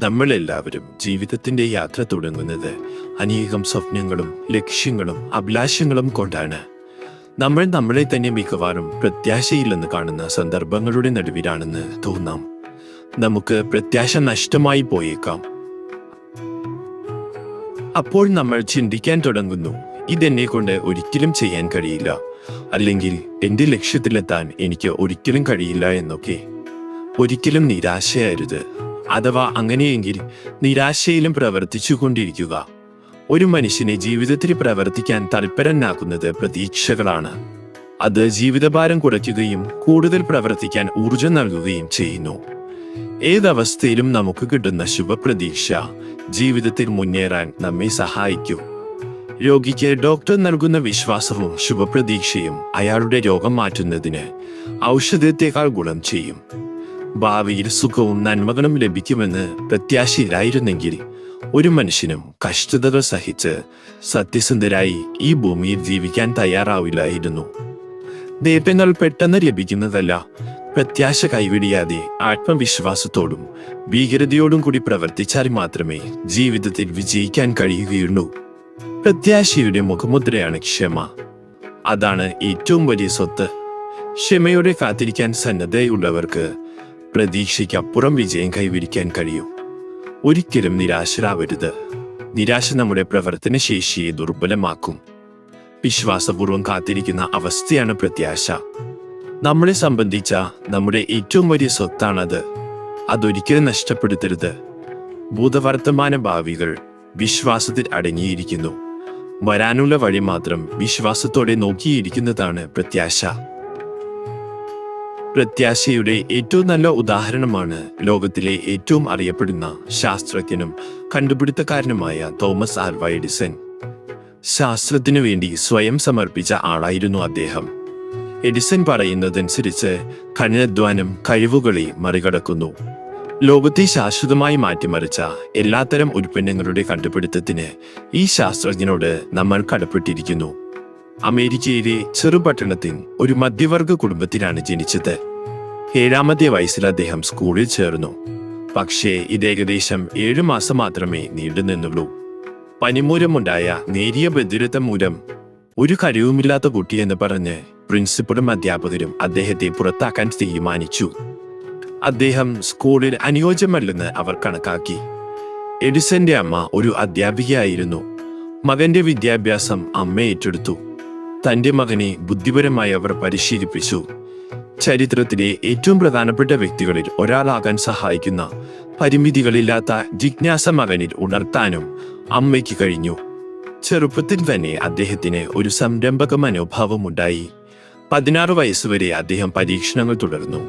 നമ്മളെല്ലാവരും ജീവിതത്തിന്റെ യാത്ര തുടങ്ങുന്നത് അനേകം സ്വപ്നങ്ങളും ലക്ഷ്യങ്ങളും അഭിലാഷങ്ങളും കൊണ്ടാണ്. നമ്മൾ നമ്മളെ തന്നെ മിക്കവാറും പ്രത്യാശയില്ലെന്ന് കാണുന്ന സന്ദർഭങ്ങളുടെ നടുവിലാണെന്ന് തോന്നാം. നമുക്ക് പ്രത്യാശ നഷ്ടമായി പോയേക്കാം. അപ്പോൾ നമ്മൾ ചിന്തിക്കാൻ തുടങ്ങുന്നു ഇതെന്നെ കൊണ്ട് ഒരിക്കലും ചെയ്യാൻ കഴിയില്ല. അല്ലെങ്കിൽ എന്റെ ലക്ഷ്യത്തിലെത്താൻ എനിക്ക് ഒരിക്കലും കഴിയില്ല എന്നൊക്കെ. ഒരിക്കലും നിരാശയായിരുത്. അഥവാ അങ്ങനെയെങ്കിൽ നിരാശയിലും പ്രവർത്തിച്ചു കൊണ്ടിരിക്കുക ഒരു മനുഷ്യനെ ജീവിതത്തിൽ പ്രവർത്തിക്കാൻ തൽപരനാക്കുന്നത് പ്രതീക്ഷകളാണ്. അത് ജീവിതഭാരം കുറയ്ക്കുകയും കൂടുതൽ പ്രവർത്തിക്കാൻ ഊർജം നൽകുകയും ചെയ്യുന്നു. ഏതവസ്ഥയിലും നമുക്ക് കിട്ടുന്ന ശുഭപ്രതീക്ഷ ജീവിതത്തിൽ മുന്നേറാൻ നമ്മെ സഹായിക്കും. രോഗിക്ക് ഡോക്ടർ നൽകുന്ന വിശ്വാസവും ശുഭപ്രതീക്ഷയും അയാളുടെ രോഗം മാറ്റുന്നതിന് ഔഷധത്തെക്കാൾ ഗുണം ചെയ്യും. ഭാവിയിൽ സുഖവും നന്മകളും ലഭിക്കുമെന്ന് പ്രത്യാശയിലായിരുന്നെങ്കിൽ ഒരു മനുഷ്യനും കഷ്ടതകൾ സഹിച്ച് സത്യസന്ധരായി ഈ ഭൂമിയിൽ ജീവിക്കാൻ തയ്യാറാവില്ലായിരുന്നു. ദൈവങ്ങൾ പെട്ടെന്ന് ലഭിക്കുന്നതല്ല പ്രത്യാശ കൈവിടിയാതെ ആത്മവിശ്വാസത്തോടും ഭീകരതയോടും കൂടി പ്രവർത്തിച്ചാൽ മാത്രമേ ജീവിതത്തിൽ വിജയിക്കാൻ കഴിയുകയുള്ളൂ. പ്രത്യാശയുടെ മുഖമുദ്രയാണ് ക്ഷമ. അതാണ് ഏറ്റവും വലിയ സ്വത്ത്. ക്ഷമയോടെ കാത്തിരിക്കാൻ സന്നദ്ധയുള്ളവർക്ക് പ്രതീക്ഷയ്ക്കപ്പുറം വിജയം കൈവരിക്കാൻ കഴിയും. ഒരിക്കലും നിരാശരാവരുത്. നിരാശ നമ്മുടെ പ്രവർത്തന ശേഷിയെ ദുർബലമാക്കും. വിശ്വാസപൂർവം കാത്തിരിക്കുന്ന അവസ്ഥയാണ് പ്രത്യാശ. നമ്മളെ സംബന്ധിച്ച നമ്മുടെ ഏറ്റവും വലിയ സ്വത്താണത്. അതൊരിക്കലും നഷ്ടപ്പെടുത്തരുത്. ഭൂതവർത്തമാന ഭാവികൾ വിശ്വാസത്തിൽ അടങ്ങിയിരിക്കുന്നു. വരാനുള്ള വഴി മാത്രം വിശ്വാസത്തോടെ നോക്കിയിരിക്കുന്നതാണ് പ്രത്യാശ. പ്രത്യാശയുടെ ഏറ്റവും നല്ല ഉദാഹരണമാണ് ലോകത്തിലെ ഏറ്റവും അറിയപ്പെടുന്ന ശാസ്ത്രജ്ഞനും കണ്ടുപിടുത്തക്കാരനുമായ തോമസ് ആൽവ എഡിസൺ ശാസ്ത്രത്തിനു വേണ്ടി സ്വയം സമർപ്പിച്ച ആളായിരുന്നു അദ്ദേഹം. എഡിസൺ പറയുന്നതനുസരിച്ച് കഠിനാധ്വാനം കഴിവുകളെ മറികടക്കുന്നു. ലോകത്തെ ശാശ്വതമായി മാറ്റിമറിച്ച എല്ലാത്തരം ഉൽപ്പന്നങ്ങളുടെ കണ്ടുപിടുത്തത്തിന് ഈ ശാസ്ത്രജ്ഞനോട് നമ്മൾ കടപ്പെട്ടിരിക്കുന്നു. അമേരിക്കയിലെ ചെറുപട്ടണത്തിൽ ഒരു മധ്യവർഗ കുടുംബത്തിലാണ് ജനിച്ചത്. ഏഴാമത്തെ വയസ്സിൽ അദ്ദേഹം സ്കൂളിൽ ചേർന്നു. പക്ഷേ ഇത് ഏകദേശം ഏഴു മാസം മാത്രമേ നീണ്ടുനിന്നുള്ളൂ പനിമൂലമുണ്ടായ നേരിയ ബന്ധുരത്വം മൂലം ഒരു കഴിവുമില്ലാത്ത കുട്ടിയെന്ന് പറഞ്ഞ് പ്രിൻസിപ്പളും അധ്യാപകരും അദ്ദേഹത്തെ പുറത്താക്കാൻ തീരുമാനിച്ചു. അദ്ദേഹം സ്കൂളിൽ അനുയോജ്യമല്ലെന്ന് അവർ കണക്കാക്കി. എഡിസന്റെ അമ്മ ഒരു അധ്യാപികയായിരുന്നു. മകന്റെ വിദ്യാഭ്യാസം അമ്മ ഏറ്റെടുത്തു. തന്റെ മകനെ ബുദ്ധിപരമായി അവർ പരിശീലിപ്പിച്ചു. ചരിത്രത്തിലെ ഏറ്റവും പ്രധാനപ്പെട്ട വ്യക്തികളിൽ ഒരാളാകാൻ സഹായിക്കുന്ന പരിമിതികളില്ലാത്ത ജിജ്ഞാസ മകനിൽ ഉണർത്താനും അമ്മയ്ക്ക് കഴിഞ്ഞു. ചെറുപ്പത്തിൽ തന്നെ അദ്ദേഹത്തിന് ഒരു സംരംഭക മനോഭാവം ഉണ്ടായി പതിനാറ് വയസ്സുവരെ അദ്ദേഹം പരീക്ഷണങ്ങൾ തുടർന്നു.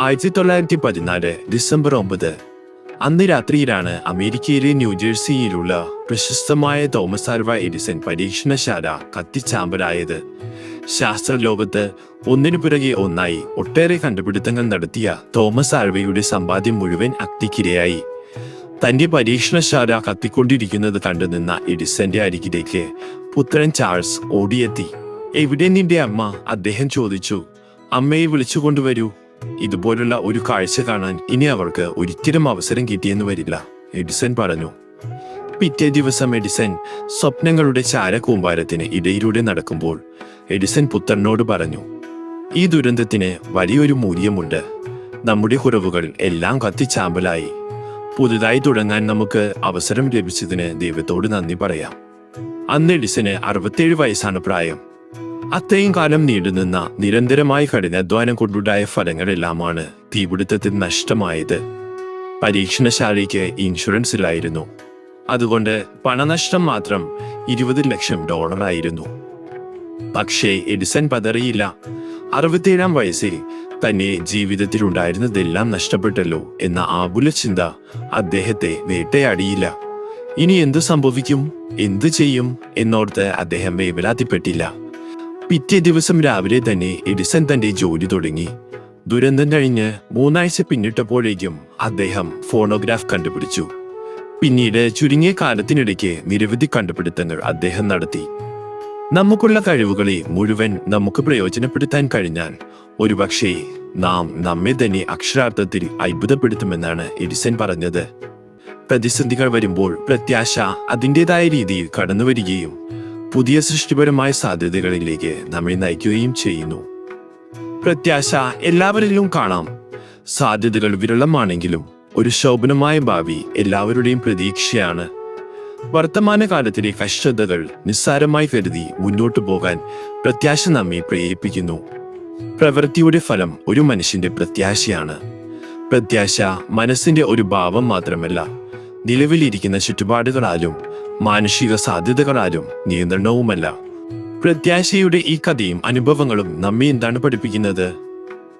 ആയിരത്തി തൊള്ളായിരത്തി പതിനാല് ഡിസംബർ ഒമ്പത് അന്ന് രാത്രിയിലാണ് അമേരിക്കയിലെ ന്യൂജേഴ്സിയിലുള്ള പ്രശസ്തമായ തോമസ് ആൽവ എഡിസൺ പരീക്ഷണശാല കത്തിച്ചാമ്പലായത്. ശാസ്ത്രലോകത്ത് ഒന്നിനു പുറകെ ഒന്നായി ഒട്ടേറെ കണ്ടുപിടുത്തങ്ങൾ നടത്തിയ തോമസ് ആൽവയുടെ സമ്പാദ്യം മുഴുവൻ അഗ്നിക്കിരയായി. തന്റെ പരീക്ഷണശാല കത്തിക്കൊണ്ടിരിക്കുന്നത് കണ്ടു നിന്ന എഡിസന്റെ അരികിലേക്ക് പുത്രൻ ചാൾസ് ഓടിയെത്തി. എവിടെ നിന്റെ അമ്മ? അദ്ദേഹം ചോദിച്ചു. അമ്മയെ വിളിച്ചു കൊണ്ടുവരൂ ഇതുപോലുള്ള ഒരു കാഴ്ച കാണാൻ ഇനി അവർക്ക് ഒരിക്കലും അവസരം കിട്ടിയെന്ന് വരില്ല എഡിസൺ പറഞ്ഞു. പിറ്റേ ദിവസം എഡിസൺ സ്വപ്നങ്ങളുടെ ചാരകൂമ്പാരത്തിന് ഇടയിലൂടെ നടക്കുമ്പോൾ എഡിസൺ പുത്രനോട് പറഞ്ഞു ഈ ദുരന്തത്തിന് വലിയൊരു മൂല്യമുണ്ട്. നമ്മുടെ കുറവുകൾ എല്ലാം കത്തിച്ചാമ്പലായി പുതുതായി തുടങ്ങാൻ നമുക്ക് അവസരം ലഭിച്ചതിന് ദൈവത്തോട് നന്ദി പറയാം. അന്ന് എഡിസന് അറുപത്തേഴ് വയസ്സാണ് പ്രായം. അത്രയും കാലം നീണ്ടുനിന്ന നിരന്തരമായ കഠിനാധ്വാനം കൊണ്ടുണ്ടായ ഫലങ്ങളെല്ലാമാണ് തീപിടുത്തത്തിൽ നഷ്ടമായത്. പരീക്ഷണശാലയ്ക്ക് ഇൻഷുറൻസ് ഇല്ലായിരുന്നു അതുകൊണ്ട് പണനഷ്ടം മാത്രം ഇരുപത് ലക്ഷം ഡോളറായിരുന്നു. പക്ഷേ എഡിസൺ പതറിയില്ല. അറുപത്തിയേഴാം വയസ്സിൽ തന്നെ ജീവിതത്തിൽ ഉണ്ടായിരുന്നതെല്ലാം നഷ്ടപ്പെട്ടല്ലോ എന്ന ആകുല ചിന്ത അദ്ദേഹത്തെ വേട്ടയാടിയില്ല. ഇനി എന്ത് സംഭവിക്കും? എന്തു ചെയ്യും? എന്നോർത്ത് അദ്ദേഹം വേവലാതിപ്പെട്ടില്ല. പിറ്റേ ദിവസം രാവിലെ തന്നെ എഡിസൺ തന്റെ ജോലി തുടങ്ങി. ദുരന്തം കഴിഞ്ഞ് മൂന്നാഴ്ച പിന്നിട്ടപ്പോഴേക്കും അദ്ദേഹം ഫോണോഗ്രാഫ് കണ്ടുപിടിച്ചു. പിന്നീട് ചുരുങ്ങിയ കാലത്തിനിടയ്ക്ക് നിരവധി കണ്ടുപിടുത്തങ്ങൾ അദ്ദേഹം നടത്തി. നമുക്കുള്ള കഴിവുകളെ മുഴുവൻ നമുക്ക് പ്രയോജനപ്പെടുത്താൻ കഴിഞ്ഞാൽ ഒരുപക്ഷേ നാം നമ്മെ തന്നെ അക്ഷരാർത്ഥത്തിൽ അത്ഭുതപ്പെടുത്തുമെന്നാണ് എഡിസൺ പറഞ്ഞത്. പ്രതിസന്ധികൾ വരുമ്പോൾ പ്രത്യാശ അതിന്റെതായ രീതിയിൽ കടന്നു വരികയും പുതിയ സൃഷ്ടിപരമായ സാധ്യതകളിലേക്ക് നമ്മെ നയിക്കുകയും ചെയ്യുന്നു. പ്രത്യാശ എല്ലാവരിലും കാണാം. സാധ്യതകൾ വിരളമാണെങ്കിലും ഒരു ശോഭനമായ ഭാവി എല്ലാവരുടെയും പ്രതീക്ഷയാണ്. വർത്തമാനകാലത്തിലെ കഷ്ടതകൾ നിസ്സാരമായി കരുതി മുന്നോട്ടു പോകാൻ പ്രത്യാശ നമ്മെ പ്രേരിപ്പിക്കുന്നു. പ്രവൃത്തിയുടെ ഫലം ഒരു മനുഷ്യന്റെ പ്രത്യാശയാണ്. പ്രത്യാശ മനസ്സിന്റെ ഒരു ഭാവം മാത്രമല്ല നിലവിലിരിക്കുന്ന ചുറ്റുപാടുകളാലും മാനുഷിക സാധ്യതകളാലും നിയന്ത്രണവുമല്ല. പ്രത്യാശയുടെ ഈ കഥയും അനുഭവങ്ങളും നമ്മെ എന്താണ് പഠിപ്പിക്കുന്നത്?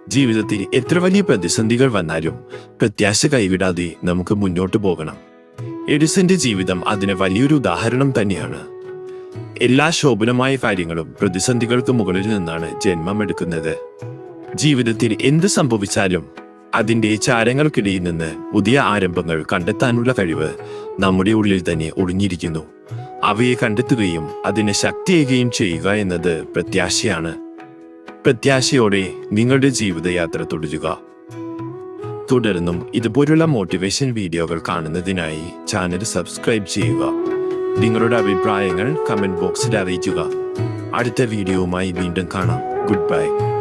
ജീവിതത്തിൽ എത്ര വലിയ പ്രതിസന്ധികൾ വന്നാലും പ്രത്യാശ കൈവിടാതെ നമുക്ക് മുന്നോട്ട് പോകണം. എഡിസന്റെ ജീവിതം അതിന് വലിയൊരു ഉദാഹരണം തന്നെയാണ്. എല്ലാ ശോഭനമായ കാര്യങ്ങളും പ്രതിസന്ധികൾക്ക് മുകളിൽ നിന്നാണ് ജന്മമെടുക്കുന്നത്. ജീവിതത്തിൽ എന്ത് സംഭവിച്ചാലും അതിന്റെ ചാരങ്ങൾക്കിടയിൽ നിന്ന് പുതിയ ആരംഭങ്ങൾ കണ്ടെത്താനുള്ള കഴിവ് നമ്മുടെ ഉള്ളിൽ തന്നെ ഒളിഞ്ഞിരിക്കുന്നു. അവയെ കണ്ടെത്തുകയും അതിന് ശക്തിയേകുകയും ചെയ്യുക എന്നത് പ്രത്യാശയാണ്. പ്രത്യാശയോടെ നിങ്ങളുടെ ജീവിതയാത്ര തുടരുക. തുടർന്നും ഇതുപോലുള്ള മോട്ടിവേഷൻ വീഡിയോകൾ കാണുന്നതിനായി ചാനൽ സബ്സ്ക്രൈബ് ചെയ്യുക. നിങ്ങളുടെ അഭിപ്രായങ്ങൾ കമന്റ് ബോക്സിൽ അറിയിക്കുക. അടുത്ത വീഡിയോവുമായി വീണ്ടും കാണാം. Good bye.